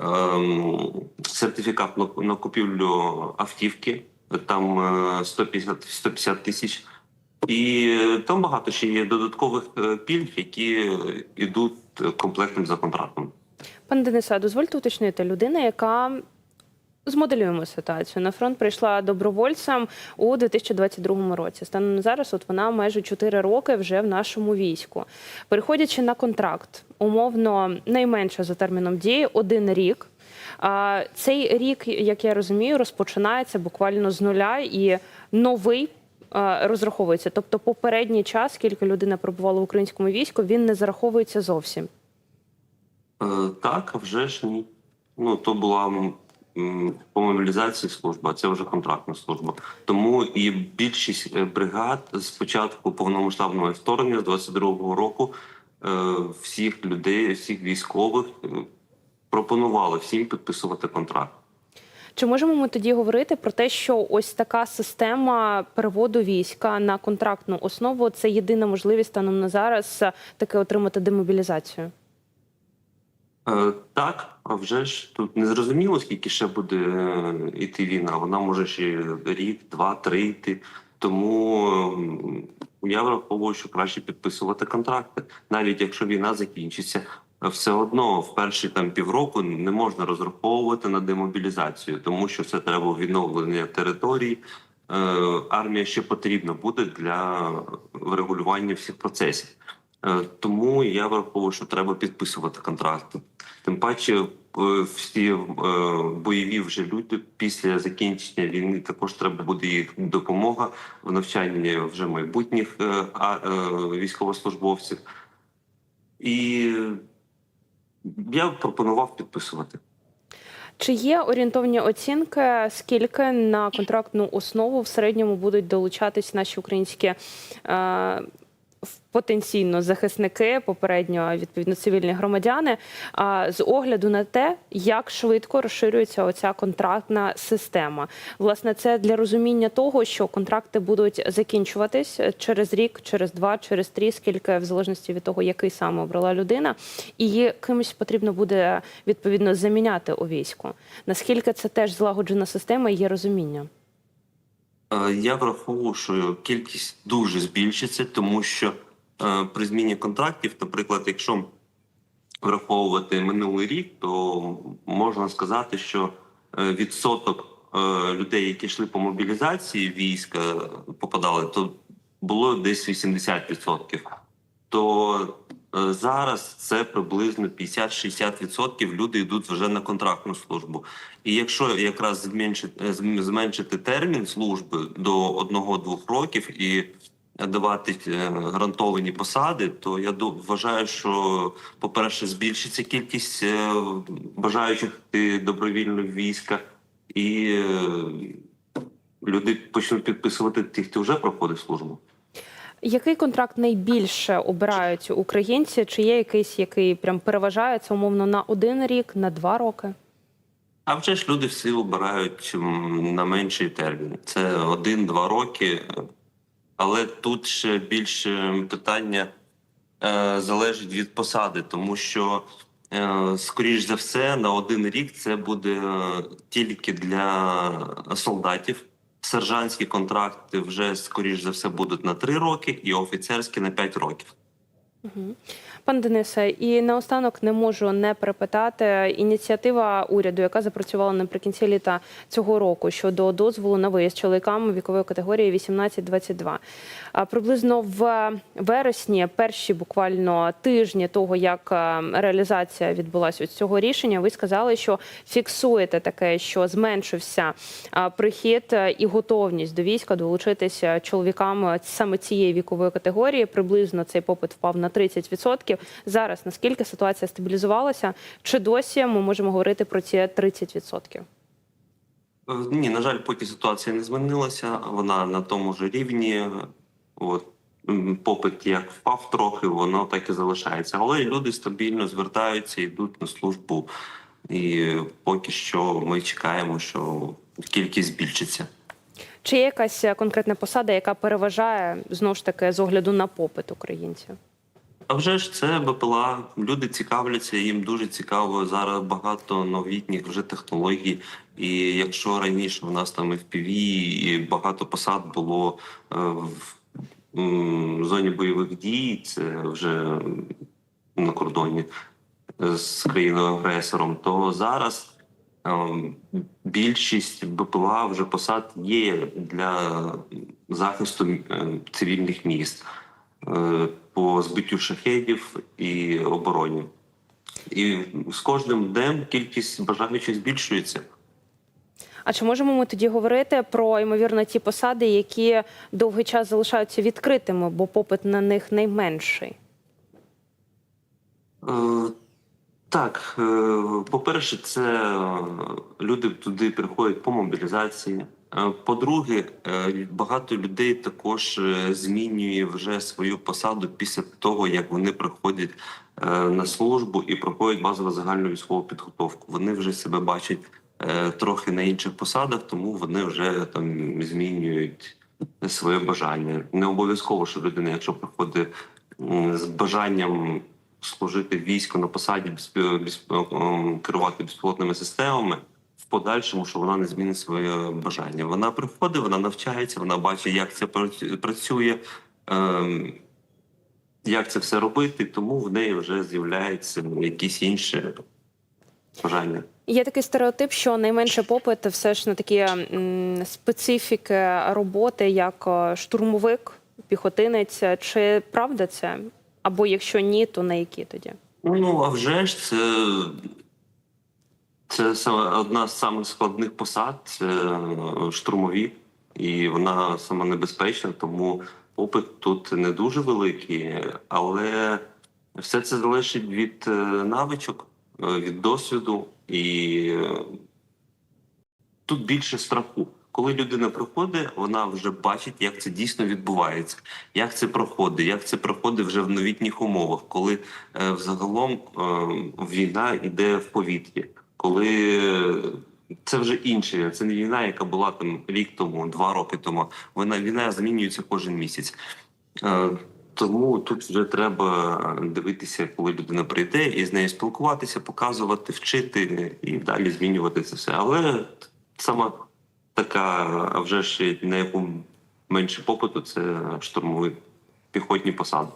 ем, сертифікат на, купівлю автівки, там е, 150, 150 тисяч. І е, там багато ще є додаткових е, пільг, які йдуть комплектним за контрактом. Пане Денисе, дозвольте уточнити людина, яка змоделюємо ситуацію. На фронт прийшла добровольцем у 2022 році. Станом на зараз, от вона майже 4 роки вже в нашому війську. Переходячи на контракт, умовно найменше за терміном дії один рік. А цей рік, як я розумію, розпочинається буквально з нуля і новий. Розраховується, тобто попередній час, скільки людина перебувала в українському війську, він не зараховується зовсім. Е, Так, вже ж ні. Ну то була по мобілізації служба, а це вже контрактна служба. Тому і більшість е, бригад з початку повномасштабного вторгнення з 22-го року е, всіх людей, всіх військових е, пропонували всім підписувати контракт. Чи можемо ми тоді говорити про те, що ось така система переводу війська на контрактну основу це єдина можливість станом на зараз таки отримати демобілізацію? Е, Так, а вже ж тут не зрозуміло, скільки ще буде е, йти війна. Вона може ще рік, два, три йти. Тому я враховую, що краще підписувати контракти, навіть якщо війна закінчиться. Все одно в перші там півроку не можна розраховувати на демобілізацію, тому що це треба відновлення територій. Е, Армія ще потрібна буде для врегулювання всіх процесів. Е, Тому я враховую, що треба підписувати контракти. Тим паче, е, всі е, бойові вже люди після закінчення війни також треба буде їх допомога в навчанні вже майбутніх військовослужбовців. І я пропонував підписувати. Чи є орієнтовні оцінки, скільки на контрактну основу в середньому будуть долучатись наші українські потенційно захисники, попередньо відповідно цивільні громадяни, а, з огляду на те, як швидко розширюється оця контрактна система? Власне, це для розуміння того, що контракти будуть закінчуватись через рік, через два, через три, скільки в залежності від того, який саме обрала людина, і кимось потрібно буде відповідно заміняти у війську. Наскільки це теж злагоджена система є розуміння? Е, Я враховую, що кількість дуже збільшиться, тому що е, при зміні контрактів, наприклад, якщо враховувати минулий рік, то можна сказати, що е, відсоток людей, які йшли по мобілізації війська, попадали, то було десь 80%. То зараз це приблизно 50-60% люди йдуть вже на контрактну службу. І якщо якраз зменшити, е, зменшити термін служби до одного-двох років і давати е, гарантовані посади, то я вважаю, що, по-перше, збільшиться кількість е, бажаючих добровільно війська, і е, люди почнуть підписувати тих, хто вже проходить службу. Який контракт найбільше обирають українці? Чи є якийсь, який прям переважає це умовно на один рік, на два роки? А вже ж люди всі обирають на менший термін. Це один-два роки. Але тут ще більше питання е, залежить від посади, тому що, е, скоріш за все, на один рік це буде е, тільки для солдатів. Сержантські контракти вже скоріш за все будуть на три роки, і офіцерські на п'ять років. Пане Денисе, і наостанок не можу не перепитати ініціатива уряду, яка запрацювала наприкінці літа цього року щодо дозволу на виїзд чоловікам вікової категорії 18-22. Приблизно в вересні, перші буквально тижні того, як е, реалізація відбулася ось цього рішення, ви сказали, що фіксуєте таке, що зменшився прихід е, і готовність до війська долучитися чоловікам е, саме цієї вікової категорії. Приблизно цей попит впав на 30%. Зараз наскільки ситуація стабілізувалася? Чи досі ми можемо говорити про ці 30%? Е, Ні, на жаль, поки ситуація не змінилася, вона на тому ж рівні. От попит як впав трохи, воно так і залишається. Але люди стабільно звертаються, йдуть на службу, і поки що ми чекаємо, що кількість збільшиться. Чи є якась е, конкретна посада, яка переважає знову ж таки з огляду на попит українців? А вже ж це БПЛА. Люди цікавляться, їм дуже цікаво. Зараз багато новітніх вже технологій. І якщо раніше у нас там FPV і багато посад було е, в зоні бойових дій, це вже на кордоні з країною-агресором, то зараз ем, більшість БПЛА вже посад є для захисту е, цивільних міст е, по збиттю шахедів і обороні. І з кожним днем кількість бажаючих збільшується. А чи можемо ми тоді говорити про ймовірно ті посади, які довгий час залишаються відкритими, бо попит на них найменший? Е, Так, е, по-перше, це люди туди приходять по мобілізації. Е, По-друге, е, багато людей також е, змінює вже свою посаду після того, як вони приходять на службу і проходять базову загальну військову підготовку. Вони вже себе бачать трохи на інших посадах, тому вони вже там змінюють своє бажання. Не обов'язково, що людина, якщо приходить з бажанням служити в війську на посаді керувати безпілотними системами. Подальшому, що вона не змінить своє бажання. Вона приходить, вона навчається, вона бачить, як це працює, ем, як це все робити, тому в неї вже з'являються якісь інші бажання. Є такий стереотип, що найменше попит все ж на такі специфіки роботи, як е, штурмовик, піхотинець. Чи правда це? Або якщо ні, то на які тоді? Ну, а вже ж це, це саме одна з самих складних посад, е, штурмові, і вона сама небезпечна, тому попит тут не дуже великий, але все це залежить від е, навичок, е, від досвіду і тут більше страху. Коли людина приходить, вона вже бачить, як це дійсно відбувається, як це проходить, як це проходить вже в новітніх умовах, коли е, взагалом е, війна йде в повітрі, коли е, це вже інше, це не війна, яка була там рік тому, два роки тому. Вона війна змінюється кожен місяць. Е, Тому тут вже треба дивитися, коли людина прийде, і з нею спілкуватися, показувати, вчити і далі змінювати це все. Але сама така, а вже ж на яку менше попиту, це штурмові піхотні посади.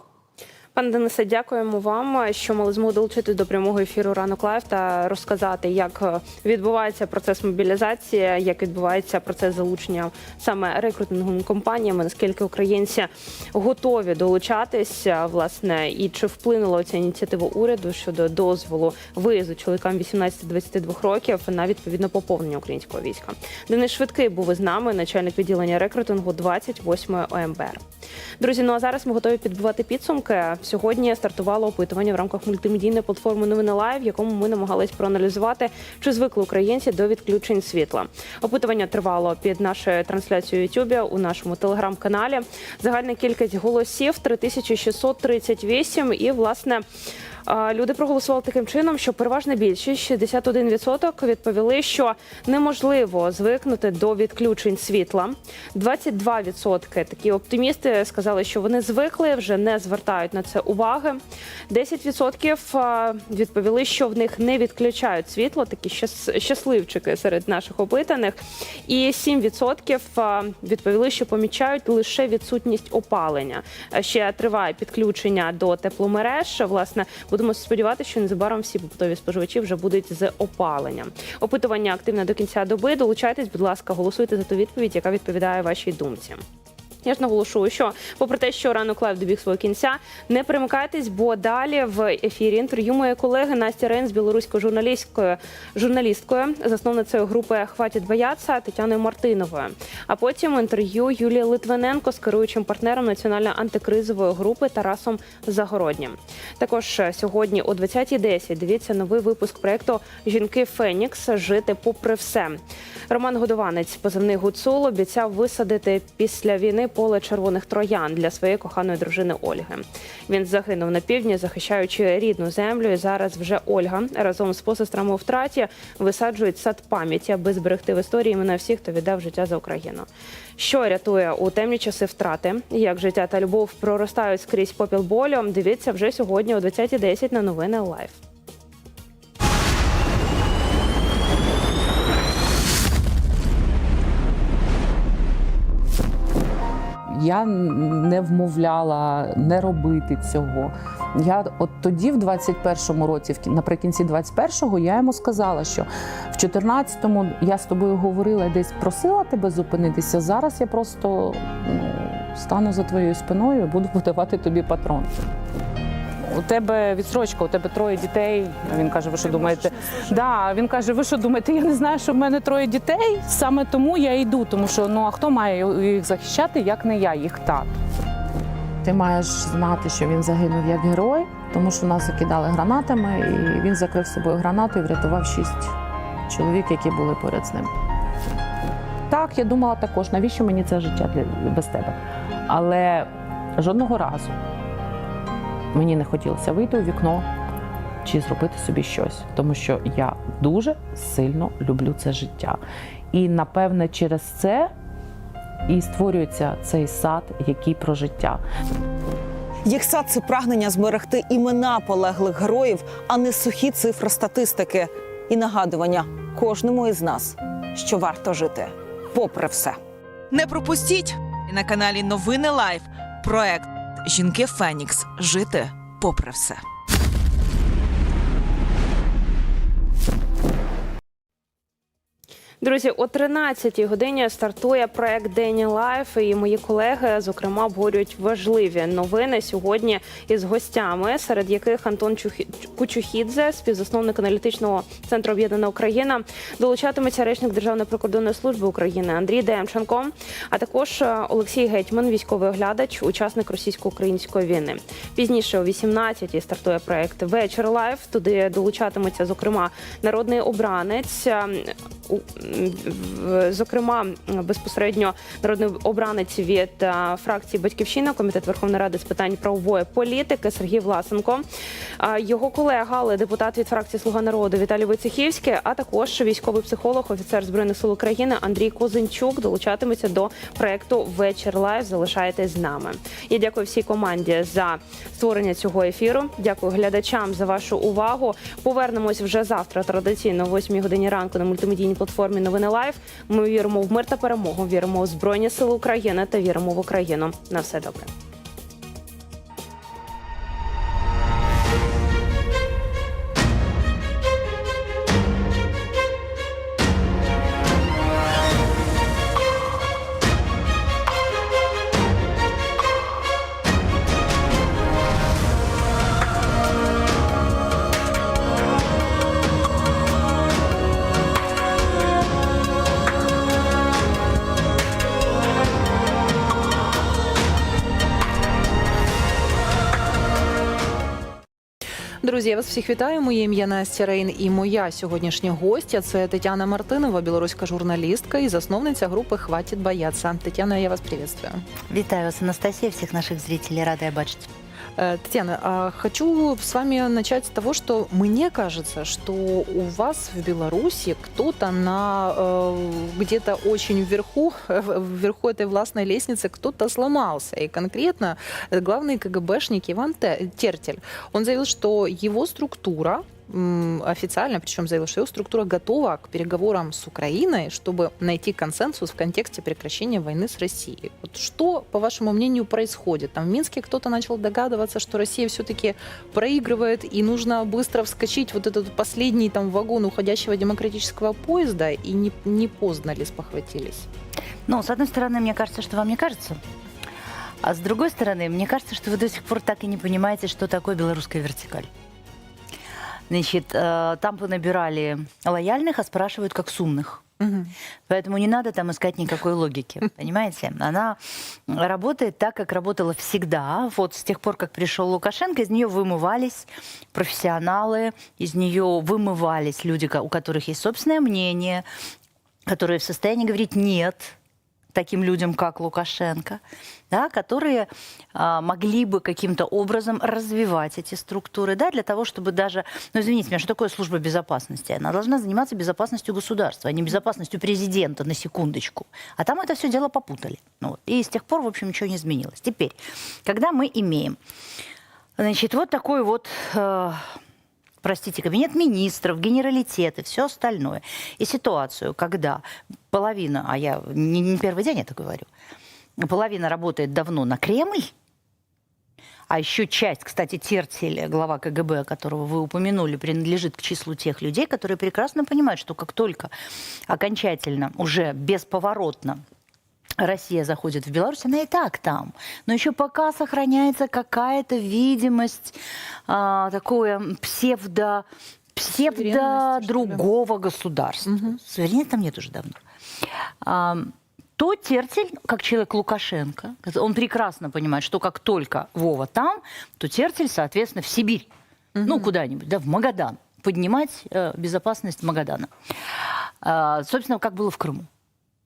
Пане Денисе, дякуємо вам, що мали змогу долучитись до прямого ефіру ранок лайв та розказати, як відбувається процес мобілізації, як відбувається процес залучення саме рекрутинговими компаніями, наскільки українці готові долучатися, власне, і чи вплинула ця ініціатива уряду щодо дозволу виїзду чоловікам 18-22 років на відповідно поповнення українського війська. Денис Швидкий був із нами, начальник відділення рекрутингу 28-ї ОМБР. Друзі, ну а зараз ми готові підбивати підсумки. Сьогодні стартувало опитування в рамках мультимедійної платформи Новини Лайв, в якому ми намагались проаналізувати, чи звикли українці до відключень світла. Опитування тривало під нашою трансляцією Ютубі у нашому телеграм-каналі. Загальна кількість голосів 3638 і власне. Люди проголосували таким чином, що переважна більшість 61% відповіли, що неможливо звикнути до відключень світла. 22% такі оптимісти сказали, що вони звикли, вже не звертають на це уваги. 10% відповіли, що в них не відключають світло, такі щас- щасливчики серед наших опитаних. І 7% відповіли, що помічають лише відсутність опалення. Ще триває підключення до тепломереж. Власне, будемо сподіватися, що незабаром всі побутові споживачі вже будуть з опаленням. Опитування активне до кінця доби. Долучайтесь, будь ласка, голосуйте за ту відповідь, яка відповідає вашій думці. Я ж наголошую, що попри те, що ранок лайв добіг свого кінця, не примикайтесь, бо далі в ефірі інтерв'ю моєї колеги Насті Рейн з білоруською журналісткою, журналісткою, засновницею групи Хватить бояться Тетяною Мартиновою. А потім інтерв'ю Юлії Литвиненко з керуючим партнером національної антикризової групи Тарасом Загороднім. Також сьогодні о 20.10 дивіться новий випуск проекту Жінки Фенікс Жити попри все. Роман Годованець, позивний Гуцул, обіцяв висадити після війни поле червоних троян для своєї коханої дружини Ольги. Він загинув на півдні, захищаючи рідну землю. І зараз вже Ольга разом з посестрами у втраті висаджують сад пам'яті, аби зберегти в історії імена всіх, хто віддав життя за Україну. Що рятує у темні часи втрати? Як життя та любов проростають скрізь попіл болю? Дивіться вже сьогодні о 20.10 на новини Лайф. Я не вмовляла не робити цього. Я от тоді, в 21-му році, наприкінці 21-го, я йому сказала, що в 14-му я з тобою говорила, десь просила тебе зупинитися. Зараз я просто ну, стану за твоєю спиною буду подавати тобі патрон. У тебе відсрочка, у тебе троє дітей. Він каже: ви що думаєте? Да, він каже: ви що думаєте? Я не знаю, що в мене троє дітей. Саме тому я йду, тому що ну а хто має їх захищати, як не я, їх тато. Ти маєш знати, що він загинув як герой, тому що нас закидали гранатами, і він закрив собою гранату і врятував шість чоловік, які були поряд з ним. Так, я думала також, навіщо мені це життя для без тебе? Але жодного разу мені не хотілося вийти у вікно чи зробити собі щось, тому що я дуже сильно люблю це життя. І напевне через це і створюється цей сад, який про життя. Їх сад це прагнення зберегти імена полеглих героїв, а не сухі цифри статистики і нагадування кожному із нас, що варто жити, попри все. Не пропустіть І на каналі Новини Лайф. Проект Жінки Фенікс. Жити попри все. Друзі, о 13-й годині стартує проект Дені Лайф. І мої колеги, зокрема, обговорюють важливі новини сьогодні із гостями, серед яких Антон Чухі- Кучухідзе, співзасновник аналітичного центру Об'єднана Україна, долучатиметься речник Державної прикордонної служби України Андрій Демченко, а також е, Олексій Гетьман, військовий оглядач, учасник російсько-української війни. Пізніше о 18-й стартує проект Вечір Лайф. Туди долучатиметься, зокрема, народний обранець. Зокрема, безпосередньо народний обранець від е, фракції Батьківщина, комітет Верховної Ради з питань правової політики Сергій Власенко, його колега, але депутат від фракції Слуга народу Віталій Войцехівський, а також військовий психолог, офіцер збройних сил України Андрій Козинчук долучатиметься до проекту Вечір Лайв. Залишайтесь з нами. Я дякую всій команді за створення цього ефіру. Дякую глядачам за вашу увагу. Повернемось вже завтра. Традиційно о 8 годині ранку на мультимедійній платформі Новини Лайв. Ми віримо в мир та перемогу. Віримо в Збройні Сили України та віримо в Україну. На все добре. Друзі, я вас всіх вітаю. Моє ім'я Настя Рейн і моя сьогоднішня гостя це Тетяна Мартинова, білоруська журналістка і засновниця групи Хватит бояться. Тетяна, я вас приветствую. Вітаю вас, Анастасія, всіх наших зрителей, рада бачити. Э, Татьяна, а хочу с вами начать с того, что мне кажется, что у вас в Беларуси кто-то на э, где-то очень вверху, вверху этой властной лестницы кто-то сломался. И конкретно э, главный КГБшник Иван Те- Тертель, он заявил, что его структура м, официально, причем заявил, что его структура готова к переговорам с Украиной, чтобы найти консенсус в контексте прекращения войны с Россией. Вот что, по вашему мнению, происходит? Там в Минске кто-то начал догадываться, что Россия все-таки проигрывает, и нужно быстро вскочить вот этот последний там вагон уходящего демократического поезда, и не, не поздно ли спохватились? Ну, с одной стороны, мне кажется, что вам не кажется. А с другой стороны, мне кажется, что вы до сих пор так и не понимаете, что такое белорусская вертикаль. Значит, э, там понабирали лояльных, а спрашивают как сумных. Поэтому не надо там искать никакой логики, понимаете? Она работает так, как работала всегда. Вот с тех пор, как пришел Лукашенко, из нее вымывались профессионалы, из нее вымывались люди, ко- у которых есть собственное мнение, которые в состоянии говорить «нет», таким людям, как Лукашенко, да, которые а, могли бы каким-то образом развивать эти структуры, да, для того, чтобы даже, ну извините меня, что такое служба безопасности? Она должна заниматься безопасностью государства, а не безопасностью президента, на секундочку. А там это все дело попутали. Ну. И с тех пор, в общем, ничего не изменилось. Теперь, когда мы имеем, значит, вот такой вот э, простите, кабинет министров, генералитеты, все остальное. И ситуацию, когда половина, а я не, не первый день это говорю, половина работает давно на Кремль, а еще часть, кстати, Тертель, глава КГБ, которого вы упомянули, принадлежит к числу тех людей, которые прекрасно понимают, что как только окончательно, уже бесповоротно Россия заходит в Беларусь, она и так там. Но еще пока сохраняется какая-то видимость, а, такое псевдо, псевдо Суверенности, что ли? другого государства. Мгм. Суверенитета там нет уже давно. А, то Тертель, как человек Лукашенко, он прекрасно понимает, что как только Вова там, то Тертель, соответственно, в Сибирь. Ну, куда-нибудь, да, в Магадан. Поднимать э, безопасность Магадана. А, собственно, как было в Крыму.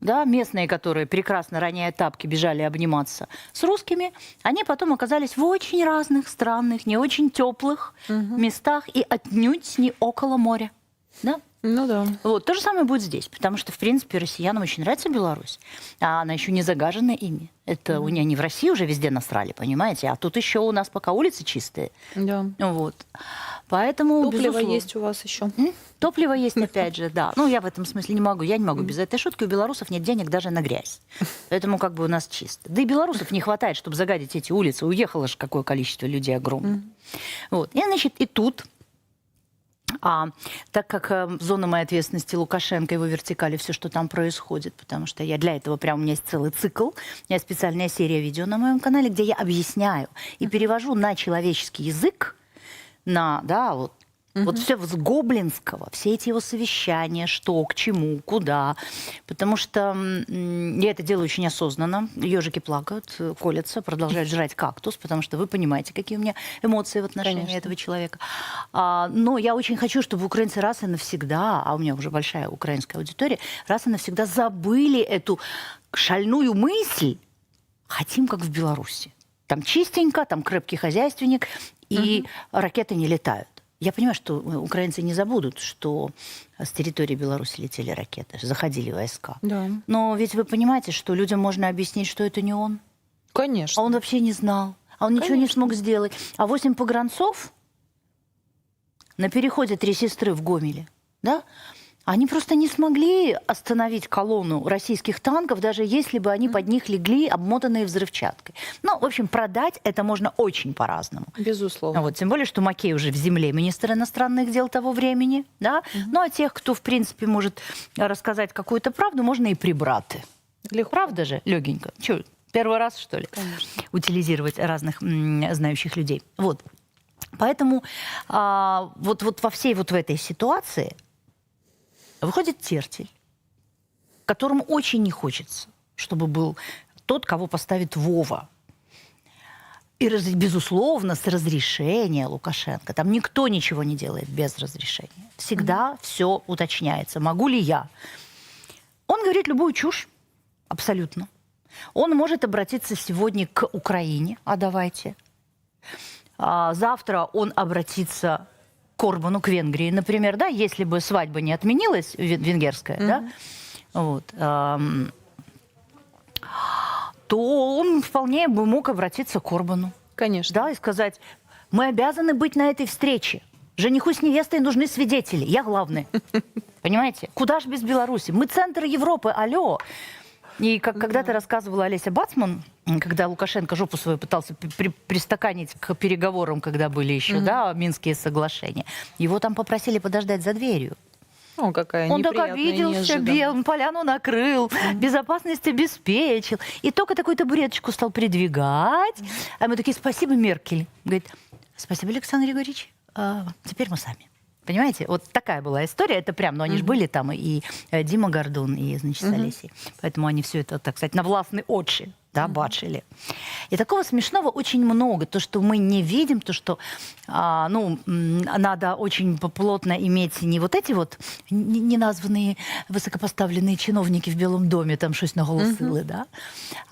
Да, местные, которые прекрасно, роняя тапки, бежали обниматься с русскими, они потом оказались в очень разных странных, не очень теплых местах и отнюдь не около моря. Да? Ну да. Вот, то же самое будет здесь, потому что, в принципе, россиянам очень нравится Беларусь, а она еще не загажена ими. Это у них они в России уже везде насрали, понимаете? А тут еще у нас пока улицы чистые. Да. Вот. Поэтому, Топливо безусловно. есть у вас еще. М? Топливо есть, опять же, да. Ну, я в этом смысле не могу. Я не могу без этой шутки. У белорусов нет денег даже на грязь. Поэтому как бы у нас чисто. Да и белорусов не хватает, чтобы загадить эти улицы. Уехало же какое количество людей огромное. Вот. И, значит, и тут а, так как э, зона моей ответственности Лукашенко, его вертикали, все, что там происходит, потому что я для этого прям у меня есть целый цикл, у меня специальная серия видео на моем канале, где я объясняю и перевожу на человеческий язык, на, да, вот, вот все с гоблинского, все эти его совещания, что, к чему, куда. Потому что я это делаю очень осознанно. Ежики плакают, колятся, продолжают жрать кактус, потому что вы понимаете, какие у меня эмоции в отношении Конечно. этого человека. А, но я очень хочу, чтобы украинцы раз и навсегда, а у меня уже большая украинская аудитория, раз и навсегда забыли эту шальную мысль, хотим, как в Беларуси. Там чистенько, там крепкий хозяйственник, и ракеты не летают. Я понимаю, что э, украинцы не забудут, что с территории Беларуси летели ракеты, заходили войска. Да. Но ведь вы понимаете, что людям можно объяснить, что это не он. Конечно. А он вообще не знал. А он ничего не Конечно. смог сделать. А восемь погранцов на переходе три сестры в Гомеле, да, они просто не смогли остановить колонну российских танков, даже если бы они под них легли, обмотанные взрывчаткой. Ну, в общем, продать это можно очень по-разному. Безусловно. Вот, тем более, что Макей уже в земле министр иностранных дел того времени. Да? Ну, а тех, кто, в принципе, может рассказать какую-то правду, можно и прибраты. Легко. Правда же, легенько? Че, первый раз, что ли? Конечно. Утилизировать разных знающих людей. Вот. Поэтому а, вот, вот во всей вот в этой ситуации выходит Тертель, которому очень не хочется, чтобы был тот, кого поставит Вова. И, безусловно, с разрешения Лукашенко. Там никто ничего не делает без разрешения. Всегда все уточняется. Могу ли я? Он говорит любую чушь. Абсолютно. Он может обратиться сегодня к Украине. А давайте. А завтра он обратится к Орбану, к Венгрии, например, да, если бы свадьба не отменилась, вен- венгерская, да, вот, ам, то он вполне бы мог обратиться к Орбану, Конечно. да, и сказать, мы обязаны быть на этой встрече. Жениху с невестой нужны свидетели. Я главный. Понимаете? Куда ж без Беларуси? Мы центр Европы, алло. И как когда-то рассказывала Олеся Бацман, когда Лукашенко жопу свою пытался при- при- пристаканить к переговорам, когда были еще, да, Минские соглашения, его там попросили подождать за дверью. О, какая Он так обиделся, бе- он поляну накрыл, безопасность обеспечил. И только такую табуреточку стал придвигать. А мы такие, спасибо, Меркель. Говорит, спасибо, Александр Григорьевич, а, теперь мы сами. Понимаете, вот такая была история. Это прям, ну они же были там и э, Дима Гордон, и, значит, с Олесей. Поэтому они все это, так сказать, на властной отши, да, бачили. И такого смешного очень много. То, что мы не видим, то, что а, ну, надо очень плотно иметь не вот эти вот неназванные высокопоставленные чиновники в Белом доме, там щось наголосили, да,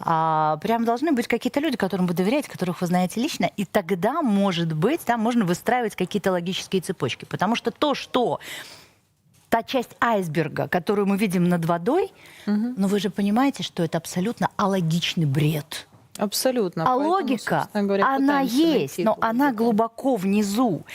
а прям должны быть какие-то люди, которым вы доверяете, которых вы знаете лично, и тогда, может быть, там можно выстраивать какие-то логические цепочки. Потому что то, что та часть айсберга, которую мы видим над водой, но вы же понимаете, что это абсолютно алогичный бред. Абсолютно. А Поэтому, логика, собственно говоря, она пытаемся есть, найти но тут она это. глубоко внизу.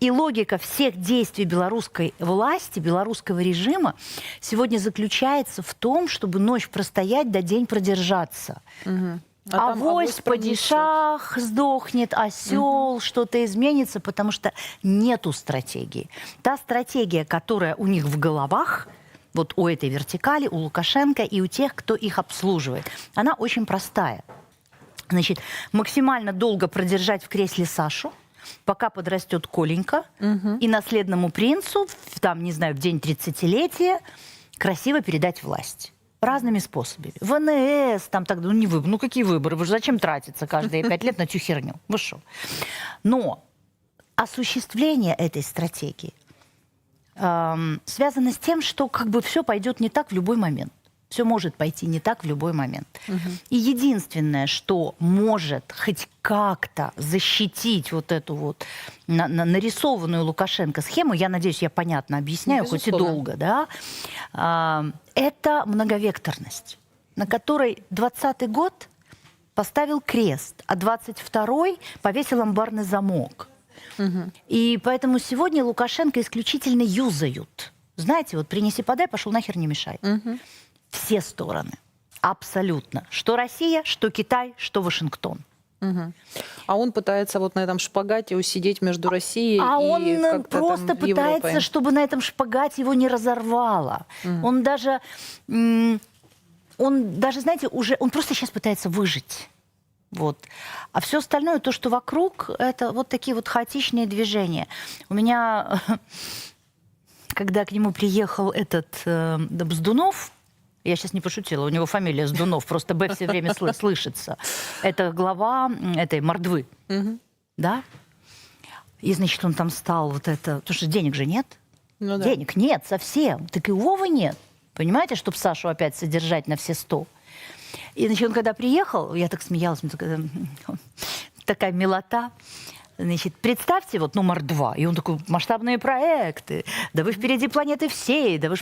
И логика всех действий белорусской власти, белорусского режима сегодня заключается в том, чтобы ночь простоять, да день продержаться. Мгм. А там авось пронесет. падишах сдохнет, осел, что-то изменится, потому что нету стратегии. Та стратегия, которая у них в головах, вот у этой вертикали, у Лукашенко и у тех, кто их обслуживает, она очень простая. Значит, максимально долго продержать в кресле Сашу, пока подрастет Коленька, и наследному принцу, там, не знаю, в день 30-летия, красиво передать власть. Разными способами. ВНС, там так, ну не выбор, ну какие выборы? Вы же зачем тратиться каждые пять лет на ту херню? Вы что? Но осуществление этой стратегии эм, связано с тем, что как бы все пойдет не так в любой момент. Все может пойти не так в любой момент. И единственное, что может хоть как-то защитить вот эту вот на- на- нарисованную Лукашенко схему, я надеюсь, я понятно объясняю, хоть и Безусловно. долго, да, а, это многовекторность, на которой 20 год поставил крест, а 22-й повесил амбарный замок. И поэтому сегодня Лукашенко исключительно юзают. Знаете, вот принеси, подай, пошел нахер, не мешай. Все стороны. Абсолютно. Что Россия, что Китай, что Вашингтон. Мгм. А он пытается вот на этом шпагате усидеть между Россией А и он э, как-то просто там пытается, Европой. чтобы на этом шпагате его не разорвало. Он даже, он даже, знаете, уже, он просто сейчас пытается выжить. Вот. А все остальное, то, что вокруг, это вот такие вот хаотичные движения. У меня, когда к нему приехал этот э, Бздунов, я сейчас не пошутила, у него фамилия Сдунов, просто Б все время сл- слышится. Это глава этой Мордвы, да? И, значит, он там стал вот это... Потому что денег же нет. Ну да. Денег нет совсем. Так и Вовы нет. Понимаете, чтобы Сашу опять содержать на все сто. И, значит, он когда приехал, я так смеялась, такая, такая милота. Значит, представьте, вот номер два, и он такой, масштабные проекты, да вы впереди планеты всей, да вы ж